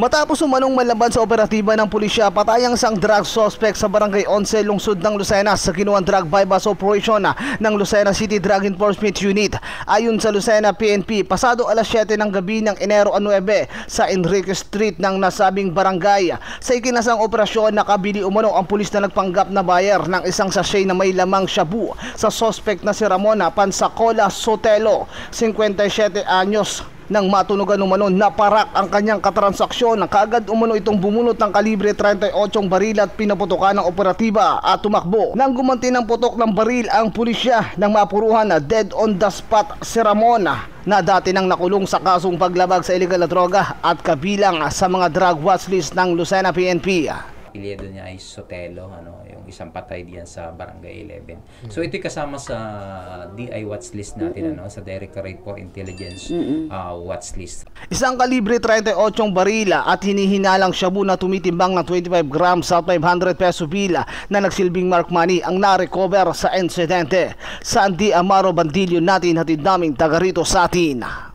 Matapos umanong malaban sa operatiba ng pulisya, patayang isang drug suspect sa barangay 11 lungsod ng Lucena sa kinuwang drug bypass operation ng Lucena City Drug Enforcement Unit. Ayon sa Lucena PNP, pasado alas 7 ng gabi ng Enero 9 sa Enrique Street ng nasabing barangay. Sa ikinasang operasyon, nakabili umano ang pulis na nagpanggap na buyer ng isang sachet na may lamang shabu sa suspect na si Ramona Pansacola Sotelo, 57 anyos nang matunugan umano na parak ang kanyang katransaksyon kaagad umano itong bumunot ng kalibre 38 baril at pinaputokan ng operatiba at tumakbo. Nang gumanti ng putok ng baril ang pulisya nang mapuruhan na dead on the spot si Ramon na dati nang nakulong sa kasong paglabag sa illegal na droga at kabilang sa mga drug watch list ng Lucena PNP. Apelyido niya ay Sotelo, ano, yung isang patay diyan sa Barangay 11. So ito'y kasama sa DI watch list natin ano, sa Directorate for Intelligence uh, watch list. Isang kalibre 38 barila at hinihinalang shabu na tumitimbang ng 25 grams at 500 peso bila na nagsilbing mark money ang na-recover sa insidente. Sandy Amaro Bandilyo natin hatid naming taga rito sa atin.